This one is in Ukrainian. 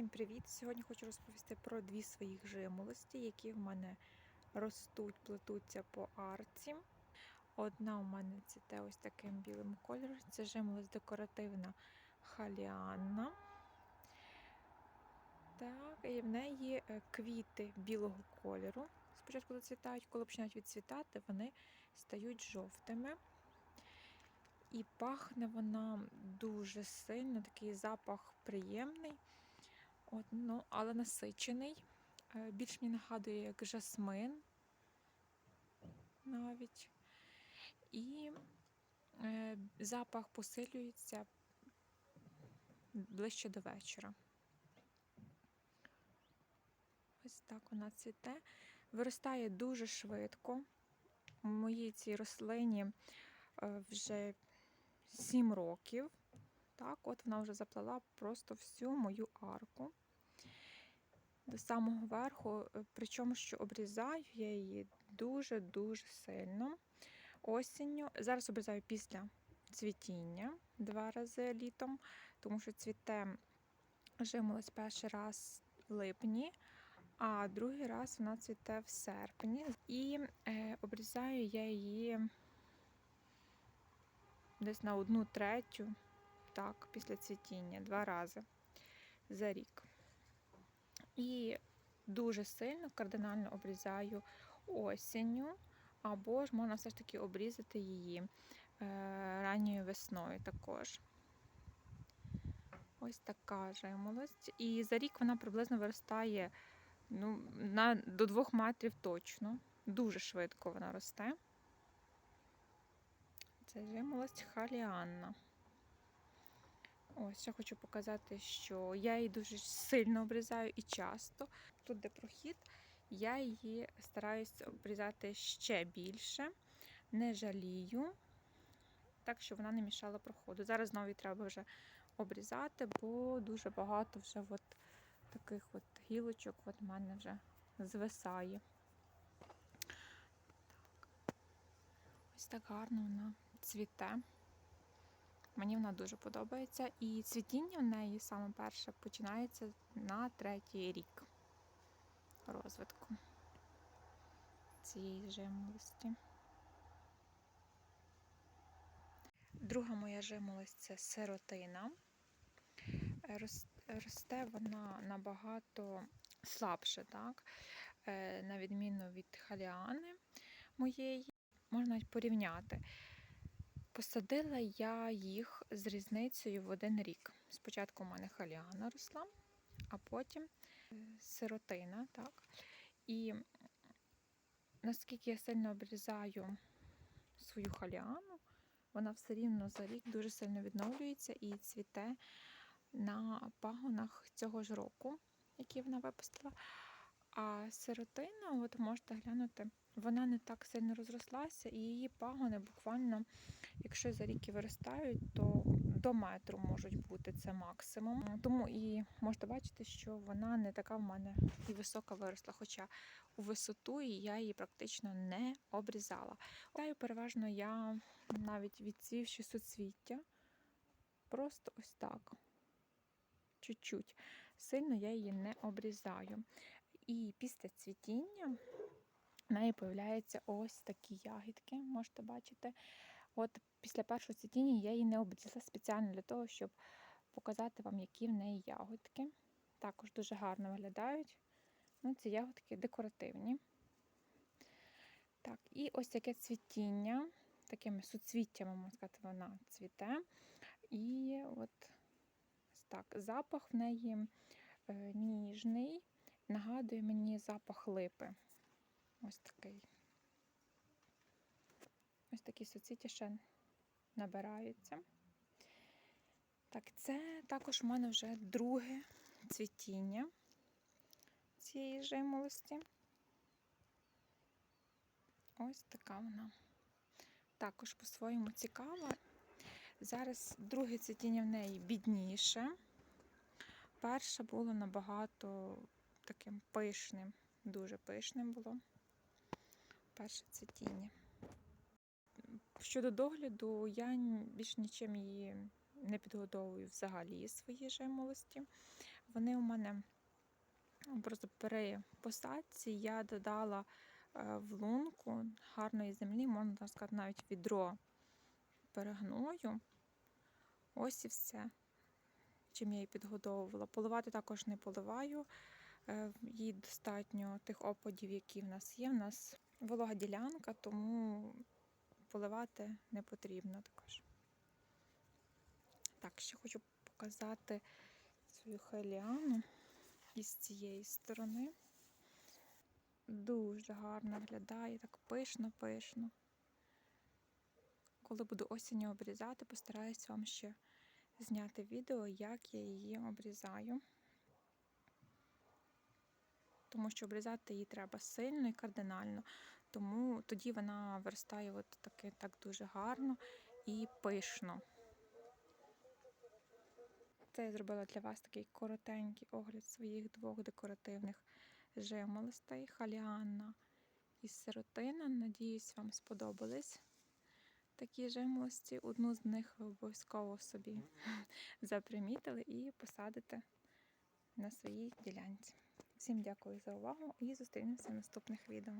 Всім привіт! Сьогодні хочу розповісти про дві своїх жимолості, які в мене ростуть, плетуться по арці. Одна у мене цвіте ось таким білим кольором. Це жимолость декоративна халіанна. Так, і в неї е, квіти білого кольору. Спочатку зацвітають, коли починають відцвітати, вони стають жовтими. І пахне вона дуже сильно, такий запах приємний, От, ну, але насичений. Е, Більш мені нагадує як жасмин навіть. І е, запах посилюється ближче до вечора. Ось так вона цвіте. Виростає дуже швидко. Моїй цій рослині е, вже 7 років. Так, от вона вже заплела просто всю мою арку до самого верху, е, причому що обрізаю я її дуже-дуже сильно. Осінню. Зараз обрізаю після цвітіння два рази літом, тому що цвіте жимолось перший раз в липні, а другий раз вона цвіте в серпні. І е, обрізаю я її десь на одну третю, так, після цвітіння, два рази за рік. І дуже сильно кардинально обрізаю осінню, або ж можна все ж таки обрізати її е, ранньою весною також. Ось така жимолость. І за рік вона приблизно виростає ну, на, до 2 метрів точно. Дуже швидко вона росте. Це жимолость халіанна. Ось, ще хочу показати, що я її дуже сильно обрізаю і часто. Тут, де прохід, я її стараюся обрізати ще більше, не жалію, так, щоб вона не мішала проходу. Зараз знову її треба вже обрізати, бо дуже багато вже от таких от гілочок от в мене вже звисає. Так. Ось так гарно вона цвіте. Мені вона дуже подобається. І цвітіння в неї саме перше починається на третій рік розвитку цієї жимолості. Друга моя жимолость це сиротина. Росте вона набагато слабше, так? Е, на відміну від халіани моєї, можна навіть порівняти. Посадила я їх з різницею в один рік. Спочатку у мене халіана росла, а потім е, сиротина. так. І наскільки я сильно обрізаю свою халіану, вона все рівно за рік дуже сильно відновлюється і цвіте на пагонах цього ж року, який вона випустила. А сиротина, от можете глянути, вона не так сильно розрослася, і її пагони буквально, якщо за ріки виростають, то до метру можуть бути це максимум. Тому і можете бачити, що вона не така в мене і висока виросла, хоча у висоту я її практично не обрізала. Таю переважно я навіть відцвівши суцвіття, просто ось так. Чуть-чуть. Сильно я її не обрізаю. І після цвітіння в неї з'являються ось такі ягідки, можете бачити. От Після першого цвітіння я її не обрізала спеціально для того, щоб показати вам, які в неї ягодки. Також дуже гарно виглядають. Ну, Ці ягодки декоративні. Так, І ось таке цвітіння, такими суцвіттями, можна сказати, вона цвіте. І от так, запах в неї е, ніжний нагадує мені запах липи. Ось такий. Ось такі суцвіття ще набираються. Так, це також у мене вже друге цвітіння цієї жимолості. Ось така вона. Також по-своєму цікава. Зараз друге цвітіння в неї бідніше. Перше було набагато таким пишним, дуже пишним було перше цвітіння. Щодо догляду, я більш нічим її не підгодовую взагалі свої жимолості. Вони у мене просто при посадці я додала е, в лунку гарної землі, можна сказати, навіть відро перегною. Ось і все, чим я її підгодовувала. Поливати також не поливаю. Е, Їй достатньо тих опадів, які в нас є. В нас волога ділянка, тому поливати не потрібно також. Так, ще хочу показати свою халіану із цієї сторони. Дуже гарно виглядає, так пишно-пишно. Коли буду осінню обрізати, постараюсь вам ще зняти відео, як я її обрізаю. Тому що обрізати її треба сильно і кардинально. Тому тоді вона виростає от таки так дуже гарно і пишно. Це я зробила для вас такий коротенький огляд своїх двох декоративних жимолостей халіанна і сиротина. Надіюсь, вам сподобались такі жимолості. Одну з них ви обов'язково собі запримітили і посадите на своїй ділянці. Всім дякую за увагу і зустрінемося в наступних відео.